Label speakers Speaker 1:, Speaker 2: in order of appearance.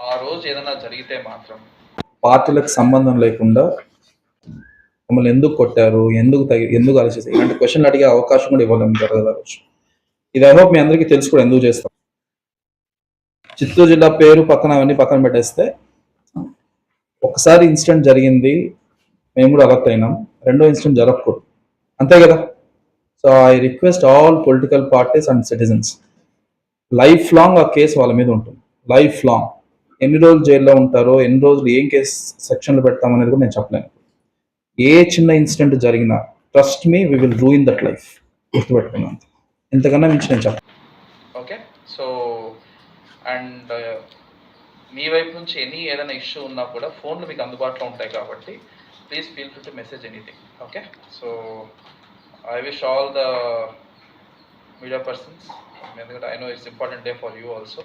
Speaker 1: ఆ రోజు ఏదైనా జరిగితే మాత్రం
Speaker 2: పార్టీలకు సంబంధం లేకుండా మమ్మల్ని ఎందుకు కొట్టారు ఎందుకు తగి ఎందుకు ఆలోచిస్తారు ఇలాంటి క్వశ్చన్లు అడిగే అవకాశం కూడా ఇవ్వలేము జరగదు ఆ రోజు. ఇది ఐ హోప్ మీ అందరికీ తెలుసు కూడా ఎందుకు చేస్తాం. చిత్తూరు జిల్లా పేరు పక్కన అవన్నీ పక్కన పెట్టేస్తే ఒకసారి ఇన్సిడెంట్ జరిగింది మేము కూడా అలర్ట్ అయినాం. రెండో ఇన్సిడెంట్ జరగకూడదు. అంతే కదా? So I request all political parties and citizens life long ఆ కేసు వాళ్ళ మీద ఉంటుంది. లైఫ్ లాంగ్ ఎన్ని రోజులు జైల్లో ఉంటారో ఎన్ని రోజులు ఏం కేసు సెక్షన్లు పెడతాం అనేది కూడా నేను చెప్పలేను. ఏ చిన్న ఇన్సిడెంట్ జరిగినా trust me we will ruin that life. గుర్తుపెట్టుకున్నాను. ఇంతకన్నా మించి నేను చెప్పను
Speaker 1: ఓకే. సో అండ్ మీ వైపు నుంచి ఎనీ ఏదైనా ఇష్యూ ఉన్నా కూడా ఫోన్లు మీకు అందుబాటులో ఉంటాయి కాబట్టి please feel free to message anything. Okay? So I wish all the media persons ఎందుకంటే I know it's important day for you also.